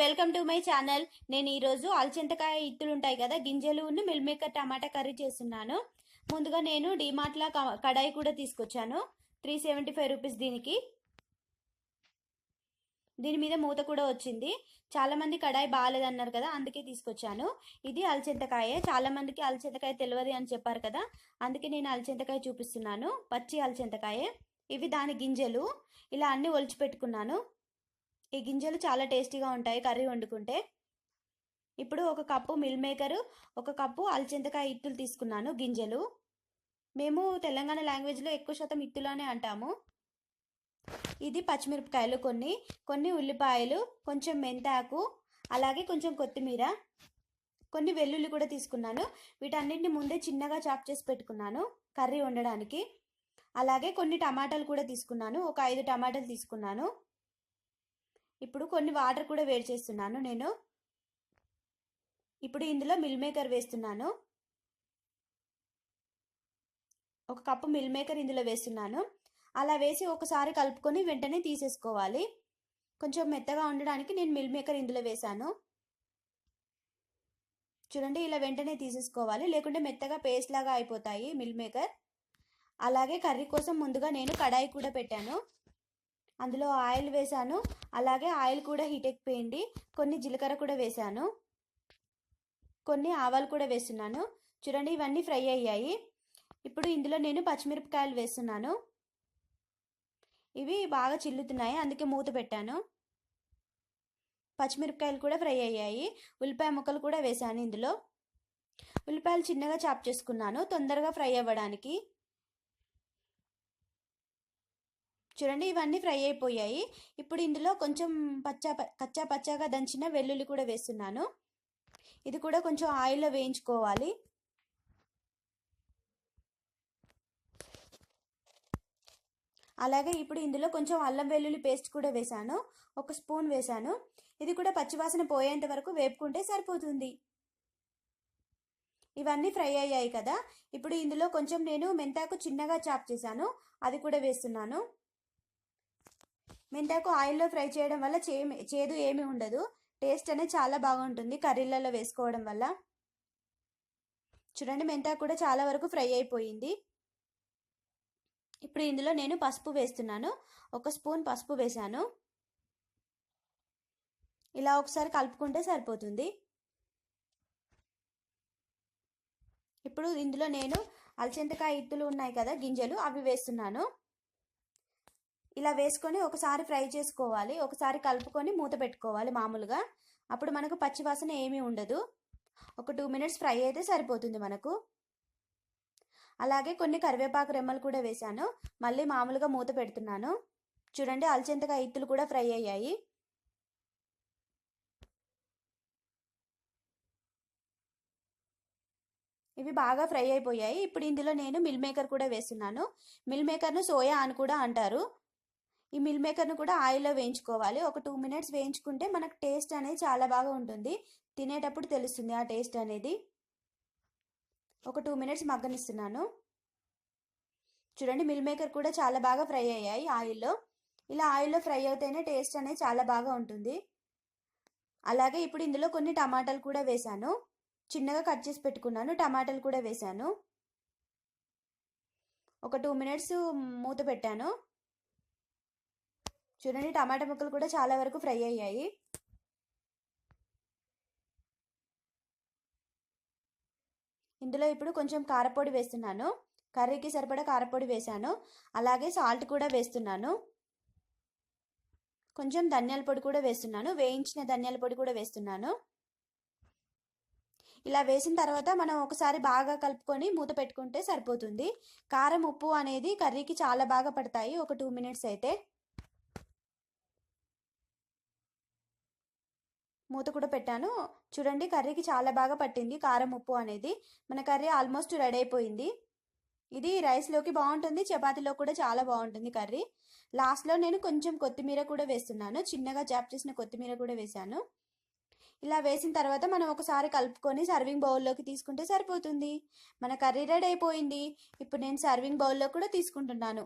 Welcome to my channel. నేను ఈరోజు అలచింతకాయ ఇత్తులు ఉంటాయి కదా గింజలు ఉన్న మిల్మేకర్ టమాటా కర్రీ చేస్తున్నాను. ముందుగా నేను డిమార్ట్లా కడాయి కూడా తీసుకొచ్చాను. త్రీ సెవెంటీ ఫైవ్ రూపీస్ దీనికి. దీని మీద మూత కూడా వచ్చింది. చాలామంది కడాయి బాగాలేదన్నారు కదా అందుకే తీసుకొచ్చాను. ఇది అలచింతకాయ. చాలామందికి అల్చింతకాయ అలచింతకాయ తెలియదు అని చెప్పారు కదా అందుకే నేను అలచింతకాయ చూపిస్తున్నాను. పచ్చి అలచింతకాయ. ఇవి దాని గింజలు. ఇలా అన్నీ ఒలిచి పెట్టుకున్నాను. ఈ గింజలు చాలా టేస్టీగా ఉంటాయి కర్రీ వండుకుంటే. ఇప్పుడు ఒక కప్పు మిల్ మేకర్ ఒక కప్పు అల్చింతకాయ ఇత్తులు తీసుకున్నాను గింజలు. మేము తెలంగాణ లాంగ్వేజ్లో ఎక్కువ శాతం ఇత్తులోనే అంటాము. ఇది పచ్చిమిరపకాయలు కొన్ని కొన్ని ఉల్లిపాయలు కొంచెం మెంతాకు అలాగే కొంచెం కొత్తిమీర కొన్ని వెల్లుల్లి కూడా తీసుకున్నాను. వీటన్నిటిని ముందే చిన్నగా చాప్ చేసి పెట్టుకున్నాను కర్రీ వండడానికి. అలాగే కొన్ని టమాటాలు కూడా తీసుకున్నాను ఒక ఐదు టమాటాలు తీసుకున్నాను. ఇప్పుడు కొన్ని వాటర్ కూడా వేడి చేస్తున్నాను నేను. ఇప్పుడు ఇందులో మిల్ మేకర్ వేస్తున్నాను. ఒక కప్పు మిల్ మేకర్ ఇందులో వేస్తున్నాను. అలా వేసి ఒకసారి కలుపుకొని వెంటనే తీసేసుకోవాలి. కొంచెం మెత్తగా ఉండడానికి నేను మిల్ మేకర్ ఇందులో వేశాను. చూడండి ఇలా వెంటనే తీసేసుకోవాలి. లేకుంటే మెత్తగా పేస్ట్ లాగా అయిపోతాయి మిల్ మేకర్. అలాగే కర్రీ కోసం ముందుగా నేను కడాయి కూడా పెట్టాను. అందులో ఆయిల్ వేసాను అలాగే ఆయిల్ కూడా హీట్ ఎక్కిపోయింది. కొన్ని జీలకర్ర కూడా వేసాను కొన్ని ఆవాలు కూడా వేస్తున్నాను. చూడండి ఇవన్నీ ఫ్రై అయ్యాయి. ఇప్పుడు ఇందులో నేను పచ్చిమిరపకాయలు వేస్తున్నాను. ఇవి బాగా చిల్లుతున్నాయి. అందుకే మూత పెట్టాను. పచ్చిమిరపకాయలు కూడా ఫ్రై అయ్యాయి. ఉల్లిపాయ ముక్కలు కూడా వేసాను ఇందులో. ఉల్లిపాయలు చిన్నగా చాప్ చేసుకున్నాను. తొందరగా ఫ్రై అవ్వడానికి. చూడండి ఇవన్నీ ఫ్రై అయిపోయాయి. ఇప్పుడు ఇందులో కొంచెం పచ్చా కచ్చా పచ్చాగా దంచిన వెల్లుల్లి కూడా వేస్తున్నాను. ఇది కూడా కొంచెం ఆయిల్లో వేయించుకోవాలి. అలాగే ఇప్పుడు ఇందులో కొంచెం అల్లం వెల్లుల్లి పేస్ట్ కూడా వేశాను. ఒక స్పూన్ వేశాను. ఇది కూడా పచ్చివాసన పోయేంత వరకు వేపుకుంటే సరిపోతుంది. ఇవన్నీ ఫ్రై అయ్యాయి కదా. ఇప్పుడు ఇందులో కొంచెం నేను మెంతాకు చిన్నగా చాప్ చేశాను. అది కూడా వేస్తున్నాను. మెంతాకు ఆయిల్లో ఫ్రై చేయడం వల్ల చే చేదు ఏమీ ఉండదు. టేస్ట్ అనేది చాలా బాగుంటుంది కర్రీలలో వేసుకోవడం వల్ల. చూడండి మెంతాకు కూడా చాలా వరకు ఫ్రై అయిపోయింది. ఇప్పుడు ఇందులో నేను పసుపు వేస్తున్నాను. ఒక స్పూన్ పసుపు వేశాను. ఇలా ఒకసారి కలుపుకుంటే సరిపోతుంది. ఇప్పుడు ఇందులో నేను అలచింతకాయ ఇత్తులు ఉన్నాయి కదా గింజలు అవి వేస్తున్నాను. ఇలా వేసుకొని ఒకసారి ఫ్రై చేసుకోవాలి. ఒకసారి కలుపుకొని మూత పెట్టుకోవాలి మామూలుగా. అప్పుడు మనకు పచ్చివాసన ఏమీ ఉండదు. ఒక టూ మినిట్స్ ఫ్రై అయితే సరిపోతుంది మనకు. అలాగే కొన్ని కరివేపాకు రెమ్మలు కూడా వేశాను. మళ్ళీ మామూలుగా మూత పెడుతున్నాను. చూడండి అలచెంతగా ఇత్తులు కూడా ఫ్రై అయ్యాయి. ఇవి బాగా ఫ్రై అయిపోయాయి. ఇప్పుడు ఇందులో నేను మిల్ మేకర్ కూడా వేస్తున్నాను. మిల్ మేకర్ను సోయా అని కూడా అంటారు. ఈ మిల్ మేకర్ను కూడా ఆయిల్లో వేయించుకోవాలి. ఒక టూ మినిట్స్ వేయించుకుంటే మనకు టేస్ట్ అనేది చాలా బాగా ఉంటుంది. తినేటప్పుడు తెలుస్తుంది ఆ టేస్ట్ అనేది. ఒక టూ మినిట్స్ మగ్గనిస్తున్నాను. చూడండి మిల్ మేకర్ కూడా చాలా బాగా ఫ్రై అయ్యాయి ఆయిల్లో. ఇలా ఆయిల్లో ఫ్రై అవుతేనే టేస్ట్ అనేది చాలా బాగా ఉంటుంది. అలాగే ఇప్పుడు ఇందులో కొన్ని టమాటాలు కూడా వేశాను. చిన్నగా కట్ చేసి పెట్టుకున్నాను. టమాటాలు కూడా వేశాను. ఒక టూ మినిట్స్ మూత పెట్టాను. చూడండి టమాటా ముక్కలు కూడా చాలా వరకు ఫ్రై అయ్యాయి. ఇందులో ఇప్పుడు కొంచెం కారపొడి వేస్తున్నాను. కర్రీకి సరిపడా కారపొడి వేశాను. అలాగే సాల్ట్ కూడా వేస్తున్నాను. కొంచెం ధనియాల పొడి కూడా వేస్తున్నాను. వేయించిన ధనియాల పొడి కూడా వేస్తున్నాను. ఇలా వేసిన తర్వాత మనం ఒకసారి బాగా కలుపుకొని మూత పెట్టుకుంటే సరిపోతుంది. కారం ఉప్పు అనేది కర్రీకి చాలా బాగా పడతాయి. ఒక టూ మినిట్స్ అయితే. మూత కూడా పెట్టాను. చూడండి కర్రీకి చాలా బాగా పట్టింది కారం ఉప్పు అనేది. మన కర్రీ ఆల్మోస్ట్ రెడీ అయిపోయింది. ఇది రైస్లోకి బాగుంటుంది చపాతీలో కూడా చాలా బాగుంటుంది కర్రీ. లాస్ట్లో నేను కొంచెం కొత్తిమీర కూడా వేస్తున్నాను. చిన్నగా జాప్ చేసిన కొత్తిమీర కూడా వేశాను. ఇలా వేసిన తర్వాత మనం ఒకసారి కలుపుకొని సర్వింగ్ బౌల్లోకి తీసుకుంటే సరిపోతుంది. మన కర్రీ రెడీ అయిపోయింది. ఇప్పుడు నేను సర్వింగ్ బౌల్లో కూడా తీసుకుంటున్నాను.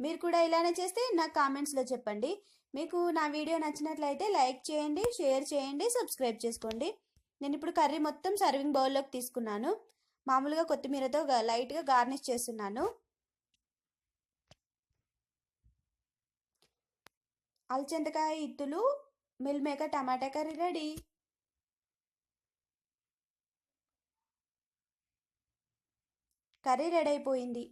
మీరు కూడా ఇలానే చేస్తే నాకు కామెంట్స్లో చెప్పండి. మీకు నా వీడియో నచ్చినట్లయితే లైక్ చేయండి షేర్ చేయండి సబ్స్క్రైబ్ చేసుకోండి. నేను ఇప్పుడు కర్రీ మొత్తం సర్వింగ్ బౌల్లోకి తీసుకున్నాను. మామూలుగా కొత్తిమీరతో లైట్గా గార్నిష్ చేస్తున్నాను. అలచెంతకాయ ఇత్తులు meal maker tomato curry ready. Curry ready అయిపోయింది.